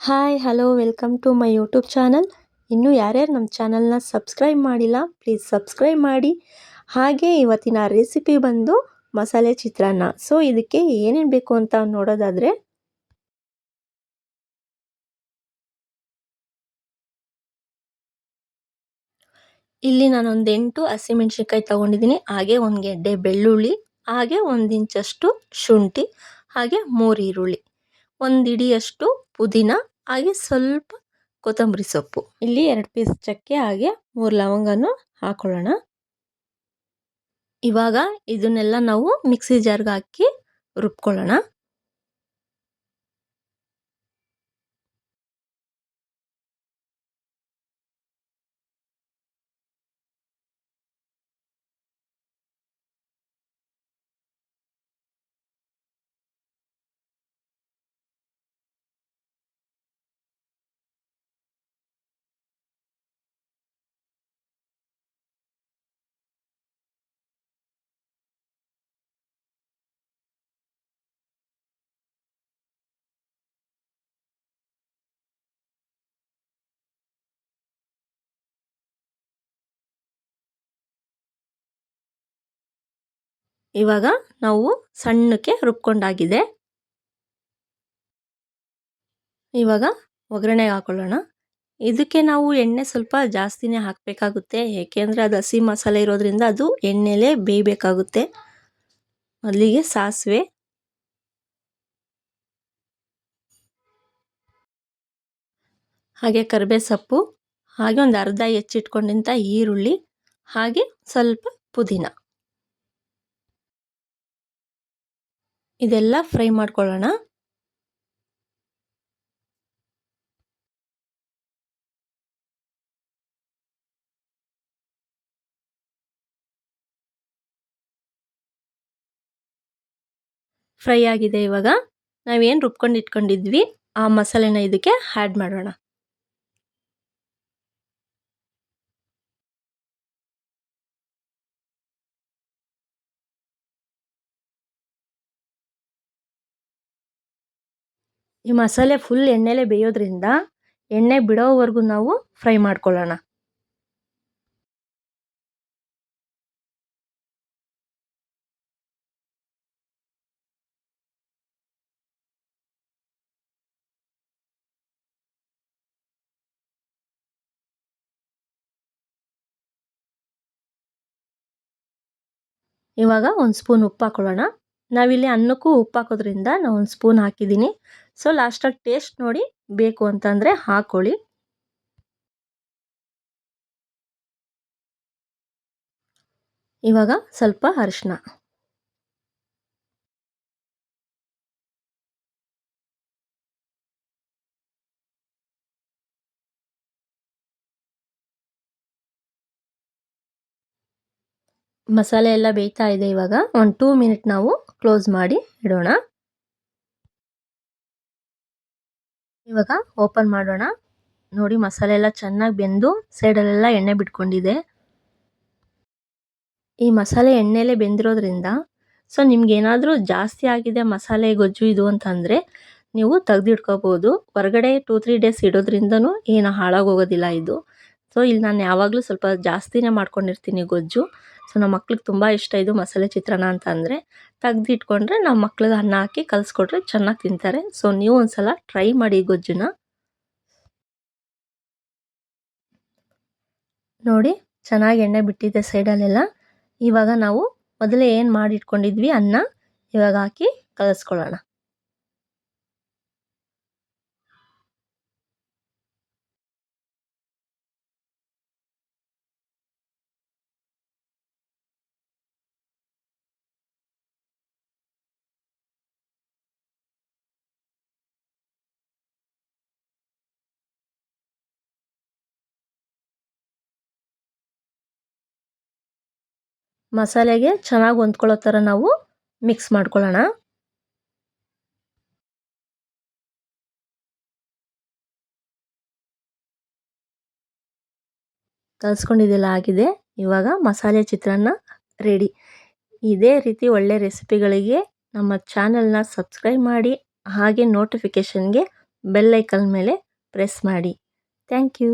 Hi hello welcome to my YouTube channel ಇನ್ನೂ ಯಾರ್ಯಾರು ನಮ್ಮ ಚಾನಲ್ನ ಸಬ್ಸ್ಕ್ರೈಬ್ ಮಾಡಿಲ್ಲ ಪ್ಲೀಸ್ ಸಬ್ಸ್ಕ್ರೈಬ್ ಮಾಡಿ. ಹಾಗೆ ಇವತ್ತಿನ ರೆಸಿಪಿ ಬಂದು ಮಸಾಲೆ ಚಿತ್ರಾನ್ನ. ಸೊ ಇದಕ್ಕೆ ಏನೇನು ಬೇಕು ಅಂತ ನೋಡೋದಾದರೆ, ಇಲ್ಲಿ ನಾನೊಂದು ಎಂಟು ಹಸಿಮೆಣ್ಸಿನ್ಕಾಯಿ ತೊಗೊಂಡಿದ್ದೀನಿ. ಹಾಗೆ ಒಂದು ಗೆಡ್ಡೆ ಬೆಳ್ಳುಳ್ಳಿ, ಹಾಗೆ ಒಂದು ಇಂಚಷ್ಟು ಶುಂಠಿ, ಹಾಗೆ ಮೂರು ಈರುಳ್ಳಿ. ಒಂದು ಇಡಿಯಷ್ಟು ಪುದೀನ ಹಾಗೆ ಸ್ವಲ್ಪ ಕೊತ್ತಂಬರಿ ಸೊಪ್ಪು. ಇಲ್ಲಿ ಎರಡು ಪೀಸ್ ಚಕ್ಕೆ, ಹಾಗೆ ಮೂರು ಲವಂಗನು ಹಾಕೊಳ್ಳೋಣ. ಇವಾಗ ಇದನ್ನೆಲ್ಲ ನಾವು ಮಿಕ್ಸಿ ಜಾರ್ಗೆ ಹಾಕಿ ರುಬ್ಕೊಳ್ಳೋಣ. ಇವಾಗ ನಾವು ಸಣ್ಣಕ್ಕೆ ರುಬ್ಕೊಂಡಾಗಿದೆ. ಇವಾಗ ಒಗ್ಗರಣೆಗೆ ಹಾಕೊಳ್ಳೋಣ. ಇದಕ್ಕೆ ನಾವು ಎಣ್ಣೆ ಸ್ವಲ್ಪ ಜಾಸ್ತಿನೇ ಹಾಕಬೇಕಾಗುತ್ತೆ. ಏಕೆಂದರೆ ಅದು ಹಸಿ ಮಸಾಲೆ ಇರೋದ್ರಿಂದ ಅದು ಎಣ್ಣೆಲೇ ಬೇಯಬೇಕಾಗುತ್ತೆ. ಮೊದಲಿಗೆ ಸಾಸಿವೆ. ಹಾಗೆ ಕರಿಬೇ ಸೊಪ್ಪು ಹಾಗೆ ಒಂದು ಅರ್ಧ ಹೆಚ್ಚಿಟ್ಕೊಂಡಂಥ ಈರುಳ್ಳಿ. ಹಾಗೆ ಸ್ವಲ್ಪ ಪುದೀನ. ಇದೆಲ್ಲ ಫ್ರೈ ಮಾಡ್ಕೊಳ್ಳೋಣ. ಫ್ರೈ ಆಗಿದೆ ಇವಾಗ. ನಾವೇನು ರುಬ್ಕೊಂಡು ಇಟ್ಕೊಂಡಿದ್ವಿ ಆ ಮಸಾಲೆನ ಇದಕ್ಕೆ ಆ್ಯಡ್ ಮಾಡೋಣ. ಈ ಮಸಾಲೆ ಫುಲ್ ಎಣ್ಣೆಲೆ ಬೇಯೋದ್ರಿಂದ ಎಣ್ಣೆ ಬಿಡೋವರೆಗೂ ನಾವು ಫ್ರೈ ಮಾಡ್ಕೊಳ್ಳೋಣ. ಇವಾಗ ಒಂದು ಸ್ಪೂನ್ ಉಪ್ಪು ಹಾಕೊಳ್ಳೋಣ. ನಾವಿಲ್ಲಿ ಅನ್ನಕ್ಕೂ ಉಪ್ಪು ಹಾಕೋದ್ರಿಂದ ನಾನು ಒಂದು ಸ್ಪೂನ್ ಹಾಕಿದ್ದೀನಿ ಸೊ ಲಾಸ್ಟಾಗಿ ಟೇಸ್ಟ್ ನೋಡಿ ಬೇಕು ಅಂತಂದರೆ ಹಾಕೊಳ್ಳಿ. ಇವಾಗ ಸ್ವಲ್ಪ ಅರಿಶಿನ ಮಸಾಲೆ ಎಲ್ಲ ಬೇಯ್ತಾ ಇದೆ ಇವಾಗ. ಒಂದು ಟೂ ಮಿನಿಟ್ ನಾವು ಕ್ಲೋಸ್ ಮಾಡಿ ಇಡೋಣ. ಇವಾಗ ಓಪನ್ ಮಾಡೋಣ. ನೋಡಿ ಮಸಾಲೆ ಎಲ್ಲ ಚೆನ್ನಾಗಿ ಬೆಂದು ಸೈಡಲ್ಲೆಲ್ಲ ಎಣ್ಣೆ ಬಿಟ್ಕೊಂಡಿದೆ. ಈ ಮಸಾಲೆ ಎಣ್ಣೆಲೆ ಬೆಂದಿರೋದ್ರಿಂದ ಸೊ ನಿಮ್ಗೇನಾದರೂ ಜಾಸ್ತಿ ಆಗಿದೆ ಮಸಾಲೆ ಗೊಜ್ಜು ಇದು ಅಂತಂದರೆ ನೀವು ತೆಗ್ದಿಟ್ಕೋಬೋದು. ಹೊರಗಡೆ ಟೂ ತ್ರೀ ಡೇಸ್ ಇಡೋದ್ರಿಂದನೂ ಏನು ಹಾಳಾಗೋಗೋದಿಲ್ಲ ಇದು. ಸೊ ಇಲ್ಲಿ ನಾನು ಯಾವಾಗಲೂ ಸ್ವಲ್ಪ ಜಾಸ್ತಿನೇ ಮಾಡ್ಕೊಂಡಿರ್ತೀನಿ ಗೊಜ್ಜು. ಸೊ ನಮ್ಮ ಮಕ್ಳಿಗೆ ತುಂಬ ಇಷ್ಟ ಇದು ಮಸಾಲೆ ಚಿತ್ರಾನ್ನ ಅಂತ ಅಂದರೆ, ತೆಗ್ದಿಟ್ಕೊಂಡ್ರೆ ನಮ್ಮ ಮಕ್ಳಿಗೆ ಅನ್ನ ಹಾಕಿ ಕಲಿಸ್ಕೊಟ್ರೆ ಚೆನ್ನಾಗಿ ತಿಂತಾರೆ. ಸೊ ನೀವು ಒಂದ್ಸಲ ಟ್ರೈ ಮಾಡಿ ಗೊಜ್ಜನ್ನ ನೋಡಿ, ಚೆನ್ನಾಗಿ ಎಣ್ಣೆ ಬಿಟ್ಟಿದೆ ಸೈಡಲ್ಲೆಲ್ಲ. ಇವಾಗ ನಾವು ಮೊದಲೇ ಏನು ಮಾಡಿಟ್ಕೊಂಡಿದ್ವಿ? ಅನ್ನ. ಇವಾಗ ಹಾಕಿ ಕಲಿಸ್ಕೊಳ್ಳೋಣ. ಮಸಾಲೆಗೆ ಚೆನ್ನಾಗಿ ಹೊಂದ್ಕೊಳ್ಳೋ ಥರ ನಾವು ಮಿಕ್ಸ್ ಮಾಡ್ಕೊಳ್ಳೋಣ. ಕಲಿಸ್ಕೊಂಡಿದ್ದೆಲ್ಲ ಆಗಿದೆ. ಇವಾಗ ಮಸಾಲೆ ಚಿತ್ರಾನ್ನ ರೆಡಿ ಇದೇ ರೀತಿ ಒಳ್ಳೆ ರೆಸಿಪಿಗಳಿಗೆ ನಮ್ಮ ಚಾನಲ್ನ ಸಬ್ಸ್ಕ್ರೈಬ್ ಮಾಡಿ, ಹಾಗೆ ನೋಟಿಫಿಕೇಷನ್ಗೆ ಬೆಲ್ಲೈಕಲ್ ಮೇಲೆ ಪ್ರೆಸ್ ಮಾಡಿ. Thank you